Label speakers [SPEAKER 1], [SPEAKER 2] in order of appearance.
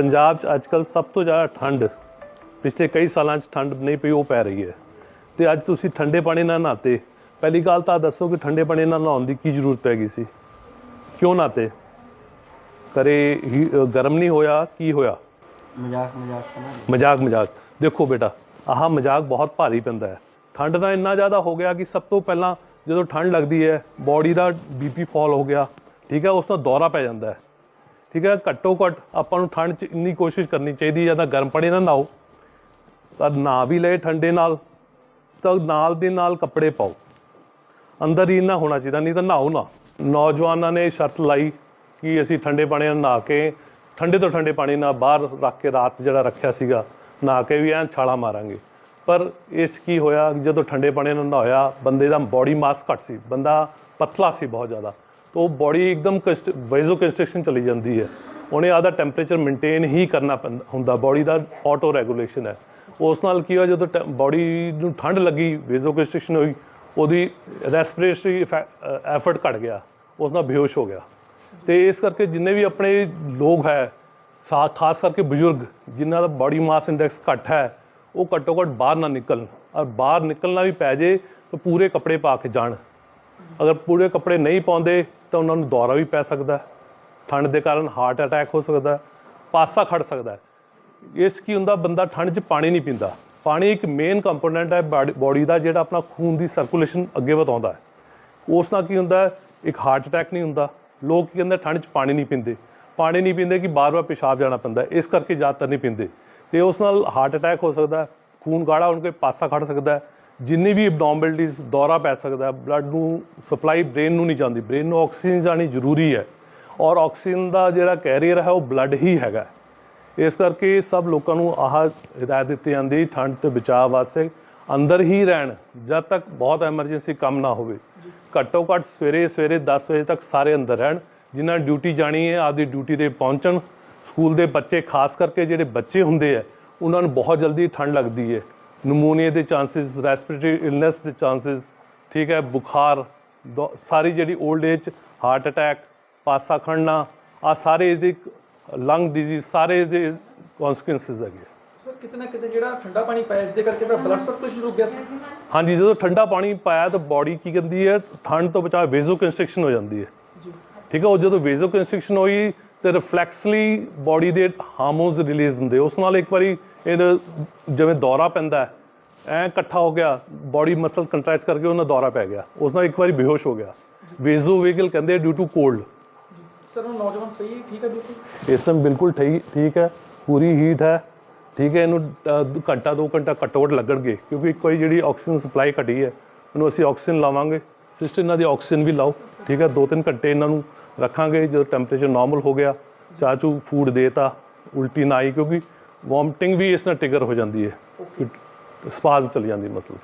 [SPEAKER 1] ਪੰਜਾਬ 'ਚ ਅੱਜਕੱਲ ਸਭ ਤੋਂ ਜ਼ਿਆਦਾ ਠੰਡ ਪਿਛਲੇ ਕਈ ਸਾਲਾਂ 'ਚ ਠੰਡ ਨਹੀਂ ਪਈ ਉਹ ਪੈ ਰਹੀ ਹੈ। ਤੇ ਅੱਜ ਤੁਸੀਂ ਠੰਡੇ ਪਾਣੀ ਨਾਲ ਨਹਾਤੇ। ਪਹਿਲੀ ਗੱਲ ਤਾਂ ਦੱਸੋ ਕਿ ਠੰਡੇ ਪਾਣੀ ਨਾਲ ਨਹਾਉਣ ਦੀ ਕੀ ਜ਼ਰੂਰਤ ਪੈ ਗਈ ਸੀ? ਕਿਉਂ ਨਹਾਤੇ? ਕਰੇ ਗਰਮ ਨਹੀਂ ਹੋਇਆ ਕੀ ਹੋਇਆ?
[SPEAKER 2] ਮਜ਼ਾਕ ਮਜ਼ਾਕ
[SPEAKER 1] ਮਜ਼ਾਕ ਮਜ਼ਾਕ। ਦੇਖੋ ਬੇਟਾ ਆਹ ਮਜ਼ਾਕ ਬਹੁਤ ਭਾਰੀ ਪੈਂਦਾ ਹੈ। ਠੰਡ ਦਾ ਇੰਨਾ ਜ਼ਿਆਦਾ ਹੋ ਗਿਆ ਕਿ ਸਭ ਤੋਂ ਪਹਿਲਾਂ ਜਦੋਂ ਠੰਡ ਲੱਗਦੀ ਹੈ ਬਾਡੀ ਦਾ ਬੀਪੀ ਫਾਲ ਹੋ ਗਿਆ ਠੀਕ ਹੈ ਉਸ ਨਾਲ ਦੌਰਾ ਪੈ ਜਾਂਦਾ ਹੈ। ਠੀਕ ਹੈ, ਘੱਟੋ ਘੱਟ ਆਪਾਂ ਨੂੰ ਠੰਡ 'ਚ ਇੰਨੀ ਕੋਸ਼ਿਸ਼ ਕਰਨੀ ਚਾਹੀਦੀ ਜਾਂ ਤਾਂ ਗਰਮ ਪਾਣੀ ਨਾਲ ਨਹਾਓ, ਤਾਂ ਨਹਾ ਵੀ ਲਏ ਠੰਡੇ ਨਾਲ, ਤਾਂ ਨਾਲ ਦੇ ਨਾਲ ਕੱਪੜੇ ਪਾਓ। ਅੰਦਰ ਹੀ ਨਾ ਹੋਣਾ ਚਾਹੀਦਾ, ਨਹੀਂ ਤਾਂ ਨਹਾਓ ਨਾ। ਨੌਜਵਾਨਾਂ ਨੇ ਸ਼ਰਤ ਲਾਈ ਕਿ ਅਸੀਂ ਠੰਡੇ ਪਾਣੀ ਨਾਲ ਨਹਾ ਕੇ, ਠੰਡੇ ਤੋਂ ਠੰਡੇ ਪਾਣੀ ਨਾਲ ਬਾਹਰ ਰੱਖ ਕੇ ਰਾਤ ਜਿਹੜਾ ਰੱਖਿਆ ਸੀਗਾ, ਨਹਾ ਕੇ ਵੀ ਐਂ ਛਾਲਾ ਮਾਰਾਂਗੇ। ਪਰ ਇਸ ਕੀ ਹੋਇਆ, ਜਦੋਂ ਠੰਡੇ ਪਾਣੀ ਨਾਲ ਨਹਾਇਆ, ਬੰਦੇ ਦਾ ਬਾਡੀ ਮਾਸ ਘੱਟ ਸੀ, ਬੰਦਾ ਪਤਲਾ ਸੀ ਬਹੁਤ ਜ਼ਿਆਦਾ। ਤਾਂ ਉਹ ਬਾਡੀ ਇੱਕਦਮ ਵੈਜ਼ੋ ਕੰਸਟਰਕਸ਼ਨ ਚਲੀ ਜਾਂਦੀ ਹੈ। ਉਹਨੇ ਆਦਾ ਟੈਂਪਰੇਚਰ ਮੇਨਟੇਨ ਹੀ ਕਰਨਾ ਪੈਂਦਾ ਹੁੰਦਾ। ਬਾਡੀ ਦਾ ਆਟੋ ਰੈਗੂਲੇਸ਼ਨ ਹੈ। ਉਸ ਨਾਲ ਕੀ ਹੋਇਆ, ਜਦੋਂ ਬਾਡੀ ਨੂੰ ਠੰਡ ਲੱਗੀ ਵੈਜ਼ੋ ਕੰਸਟਰਕਸ਼ਨ ਹੋਈ, ਉਹਦੀ ਰੈਸਪੀਰੇਟਰੀ ਐਫਰਟ ਘਟ ਗਿਆ। ਉਸ ਨਾਲ ਬੇਹੋਸ਼ ਹੋ ਗਿਆ। ਤੇ ਇਸ ਕਰਕੇ ਜਿੰਨੇ ਵੀ ਆਪਣੇ ਲੋਕ ਹੈ, ਸਾ ਖਾਸ ਕਰਕੇ ਬਜ਼ੁਰਗ, ਜਿਨ੍ਹਾਂ ਦਾ ਬਾਡੀ ਮਾਸ ਇੰਡੈਕਸ ਘੱਟ ਹੈ, ਉਹ ਘੱਟੋ ਘੱਟ ਬਾਹਰ ਨਾ ਨਿਕਲਣ। ਔਰ ਬਾਹਰ ਨਿਕਲਣਾ ਵੀ ਪੈ ਜੇ, ਤਾਂ ਪੂਰੇ ਕੱਪੜੇ ਪਾ ਕੇ ਜਾਣ। ਅਗਰ ਪੂਰੇ ਕੱਪੜੇ ਨਹੀਂ ਪਾਉਂਦੇ ਤਾਂ ਉਹਨਾਂ ਨੂੰ ਦੌਰਾ ਵੀ ਪੈ ਸਕਦਾ ਹੈ। ਠੰਡ ਦੇ ਕਾਰਨ ਹਾਰਟ ਅਟੈਕ ਹੋ ਸਕਦਾ ਹੈ। ਪਾਸਾ ਖੜ ਸਕਦਾ ਹੈ। ਇਸ ਕੀ ਹੁੰਦਾ, ਬੰਦਾ ਠੰਡ 'ਚ ਪਾਣੀ ਨਹੀਂ ਪੀਂਦਾ। ਪਾਣੀ ਇੱਕ ਮੇਨ ਕੰਪੋਨੈਂਟ ਹੈ ਬਾਡੀ ਦਾ ਜਿਹੜਾ ਆਪਣਾ ਖੂਨ ਦੀ ਸਰਕੂਲੇਸ਼ਨ ਅੱਗੇ ਵਧਾਉਂਦਾ ਹੈ। ਉਸ ਨਾਲ ਕੀ ਹੁੰਦਾ ਇੱਕ ਹਾਰਟ ਅਟੈਕ ਨਹੀਂ ਹੁੰਦਾ। ਲੋਕ ਕੀ ਕਹਿੰਦੇ, ਠੰਡ 'ਚ ਪਾਣੀ ਨਹੀਂ ਪੀਂਦੇ। ਪਾਣੀ ਨਹੀਂ ਪੀਂਦੇ ਕਿ ਬਾਰ-ਬਾਰ ਪਿਸ਼ਾਬ ਜਾਣਾ ਪੈਂਦਾ ਇਸ ਕਰਕੇ ਜ਼ਿਆਦਾਤਰ ਨਹੀਂ ਪੀਂਦੇ। ਤੇ ਉਸ ਨਾਲ ਹਾਰਟ ਅਟੈਕ ਹੋ ਸਕਦਾ ਖੂਨ ਗਾੜਾ ਹੋਣ ਕੇ ਪਾਸਾ ਖੜ ਸਕਦਾ ਹੈ। ਜਿੰਨੀ ਵੀ ਐਬਨੋਰਮੈਲਿਟੀਜ਼ ਦੌਰਾ ਪੈ ਸਕਦਾ ਬਲੱਡ ਨੂੰ ਸਪਲਾਈ ਬ੍ਰੇਨ ਨੂੰ ਨਹੀਂ ਜਾਂਦੀ ਬ੍ਰੇਨ ਨੂੰ ਆਕਸੀਜਨ ਜਾਣੀ ਜ਼ਰੂਰੀ ਹੈ। ਔਰ ਆਕਸੀਜਨ ਦਾ ਜਿਹੜਾ ਕੈਰੀਅਰ ਹੈ, ਉਹ ਬਲੱਡ ਹੀ ਹੈਗਾ ਇਸ ਕਰਕੇ ਸਭ ਲੋਕਾਂ ਨੂੰ ਆਹ ਹਦਾਇਤ ਦਿੱਤੀ ਜਾਂਦੀ ਠੰਡ ਤੋਂ ਬਚਾਅ ਵਾਸਤੇ ਅੰਦਰ ਹੀ ਰਹਿਣ, ਜਦ ਤੱਕ ਬਹੁਤ ਐਮਰਜੈਂਸੀ ਕੰਮ ਨਾ ਹੋਵੇ। ਘੱਟੋ ਘੱਟ ਸਵੇਰੇ ਸਵੇਰੇ 10 ਵਜੇ ਤੱਕ ਸਾਰੇ ਅੰਦਰ ਰਹਿਣ, ਜਿਨ੍ਹਾਂ ਡਿਊਟੀ ਜਾਣੀ ਹੈ, ਆਪਦੀ ਡਿਊਟੀ ਤੇ ਪਹੁੰਚਣ। ਸਕੂਲ ਦੇ ਬੱਚੇ, ਖਾਸ ਕਰਕੇ ਜਿਹੜੇ ਬੱਚੇ ਹੁੰਦੇ ਆ ਉਹਨਾਂ ਨੂੰ ਬਹੁਤ ਜਲਦੀ ਠੰਡ ਲੱਗਦੀ ਹੈ। ਨਮੂਨੀਆ ਦੇ ਚਾਂਸਸ ਰੈਸਪੀਰੇਟਰੀ ਇਲਨੈਸ ਦੇ ਚਾਂਸਸ ਠੀਕ ਹੈ ਬੁਖਾਰ ਦੋ- ਸਾਰੀ ਜਿਹੜੀ 올ਡ ਏਜ ਹਾਰਟ ਅਟੈਕ ਪਾਸਾ ਖੜਨਾ ਆ ਸਾਰੇ ਇਸਦੇ ਲੰਗ ਡਿਜ਼ੀਜ਼ ਸਾਰੇ ਇਸਦੇ ਕਨਸੀਕੁਐਂਸਸ ਹੈਗੇ
[SPEAKER 3] ਸਰ ਕਿਤੇ ਨਾ ਕਿਤੇ ਜਿਹੜਾ ਠੰਡਾ ਪਾਣੀ ਪਾਇਆ ਇਸ ਦੇ ਕਰਕੇ ਬਲੱਡ ਸਰਕੂਲੇਸ਼ਨ ਰੁਕ ਗਿਆ ਸੀ।
[SPEAKER 1] ਹਾਂਜੀ ਜਦੋਂ ਠੰਡਾ ਪਾਣੀ ਪਾਇਆ ਤਾਂ ਬਾਡੀ ਕੀ ਕਹਿੰਦੀ ਹੈ ਠੰਡ ਤੋਂ ਬਚਾ ਵੇਜ਼ੋ ਕੰਸਟ੍ਰਿਕਸ਼ਨ ਹੋ ਜਾਂਦੀ ਹੈ।
[SPEAKER 3] ਜੀ।
[SPEAKER 1] ਠੀਕ ਹੈ ਉਹ ਜਦੋਂ ਵੇਜ਼ੋ ਕੰਸਟ੍ਰਿਕਸ਼ਨ ਹੋਈ ਤੇ ਰਿਫਲੈਕਸਲੀ ਬਾਡੀ ਦੇ ਹਾਰਮੋਨਸ ਰਿਲੀਜ਼ ਹੁੰਦੇ ਉਸ ਨਾਲ ਇੱਕ ਵਾਰੀ ਇਹ ਜਿਵੇਂ ਦੌਰਾ ਪੈਂਦਾ ਐ ਇਕੱਠਾ ਹੋ ਗਿਆ ਬਾਡੀ ਮਸਲ ਕੰਟਰੈਕਟ ਕਰਕੇ ਉਹਨਾਂ ਦੌਰਾ ਪੈ ਗਿਆ। ਉਸ ਨਾਲ ਇੱਕ ਵਾਰੀ ਬੇਹੋਸ਼ ਹੋ ਗਿਆ। ਵੇਜ਼ੋ ਵੇਗਲ ਕਹਿੰਦੇ ਡਿਊ ਟੂ ਕੋਲਡ
[SPEAKER 3] ਸਰ ਉਹ ਨੌਜਵਾਨ ਸਹੀ ਠੀਕ ਹੈ ਬਿਲਕੁਲ
[SPEAKER 1] ਇਸ ਟਾਈਮ ਬਿਲਕੁਲ ਠੀਕ ਠੀਕ ਹੈ ਪੂਰੀ ਹੀਟ ਹੈ। ਠੀਕ ਹੈ ਇਹਨੂੰ ਘੰਟਾ ਦੋ ਘੰਟਾ ਘੱਟੋ ਘੱਟ ਲੱਗਣਗੇ ਕਿਉਂਕਿ ਇੱਕ ਵਾਰੀ ਜਿਹੜੀ ਆਕਸੀਜਨ ਸਪਲਾਈ ਘਟੀ ਹੈ ਉਹਨੂੰ ਅਸੀਂ ਆਕਸੀਜਨ ਲਾਵਾਂਗੇ। ਸਿਸਟਰ ਇਹਨਾਂ ਦੀ ਆਕਸੀਜਨ ਵੀ ਲਾਓ ਠੀਕ ਹੈ ਦੋ ਤਿੰਨ ਘੰਟੇ ਇਹਨਾਂ ਨੂੰ ਰੱਖਾਂਗੇ ਜਦੋਂ ਟੈਂਪਰੇਚਰ ਨਾਰਮਲ ਹੋ ਗਿਆ ਚਾਚੂ ਫੂਡ ਦੇਤਾ ਉਲਟੀ ਨਾ ਆਈ ਕਿਉਂਕਿ ਵੋਮਟਿੰਗ ਵੀ ਇਸ ਨਾਲ ਟ੍ਰਿਗਰ ਹੋ ਜਾਂਦੀ ਹੈ ਸਪਾਜ਼ਮ ਚਲੀ ਜਾਂਦੀ ਮਸਲ